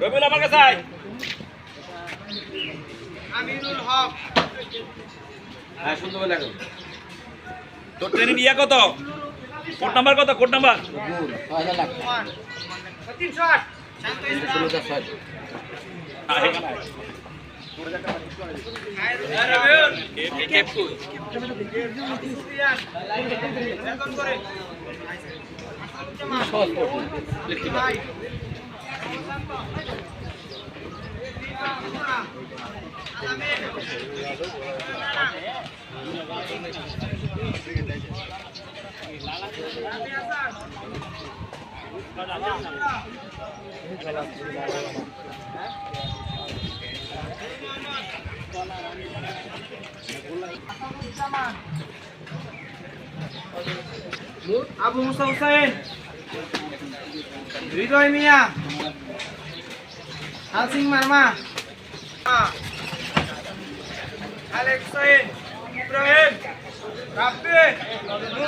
রবিউল আমার কাছে আয় হ্যাঁ শুনতে পেলে এখন। তোর ট্রেনিং ইয়া কত? কোড নাম্বার কত? কোড নাম্বার তিনশো আবু মুসা হুসাইন। হৃদয় মিয়া। হালসিং মার্মা। Alexaine, Ibrahim, Capê,